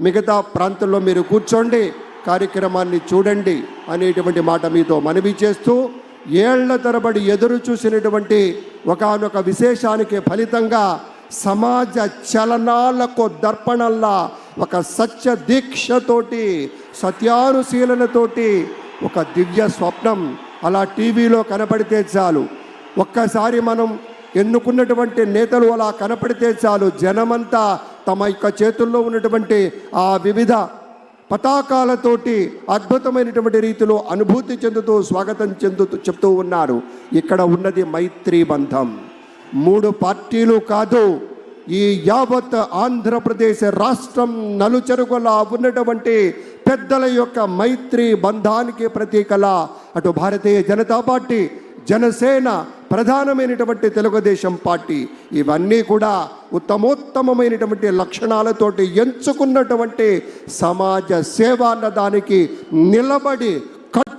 మిగతా ప్రాంతంలో మీరు కూర్చోండి కార్యక్రమాన్ని చూడండి అనేటువంటి మాట మీతో మనవి చేస్తూ ఏళ్ళ తరబడి ఎదురు చూసినటువంటి ఒకానొక విశేషానికి ఫలితంగా సమాజ చలనాలకు దర్పణల్లా ఒక సత్య దీక్షతోటి సత్యానుశీలనతోటి ఒక దివ్య స్వప్నం అలా టీవీలో కనపడితే చాలు. ఒక్కసారి మనం ఎన్నుకున్నటువంటి నేతలు అలా కనపడితే చాలు. జనమంతా తమ యొక్క చేతుల్లో ఉన్నటువంటి ఆ వివిధ పతాకాలతోటి అద్భుతమైనటువంటి రీతిలో అనుభూతి చెందుతూ స్వాగతం చెందుతూ చెప్తూ ఉన్నారు. ఇక్కడ ఉన్నది మైత్రీ బంధం. మూడు పార్టీలు కాదు ఈ యావత్ ఆంధ్రప్రదేశ్ రాష్ట్రం నలుచెరుగులా ఉన్నటువంటి పెద్దల యొక్క మైత్రి బంధానికి ప్రతీకల అటు భారతీయ జనతా పార్టీ జనసేన ప్రధానమైనటువంటి తెలుగుదేశం పార్టీ ఇవన్నీ కూడా ఉత్తమోత్తమమైనటువంటి లక్షణాలతోటి ఎంచుకున్నటువంటి సమాజ సేవ అన్న దానికి నిలబడి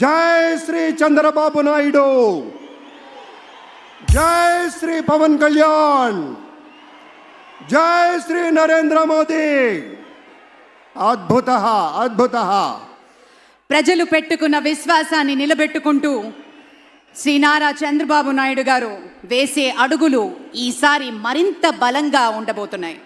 జై శ్రీ చంద్రబాబు నాయుడు. జై శ్రీ పవన్ కళ్యాణ్. జై శ్రీ నరేంద్ర మోదీ. అద్భుత అద్భుత. ప్రజలు పెట్టుకున్న విశ్వాసాన్ని నిలబెట్టుకుంటూ శ్రీ నారా చంద్రబాబు నాయుడు గారు వేసే అడుగులు ఈసారి మరింత బలంగా ఉండబోతున్నాయి.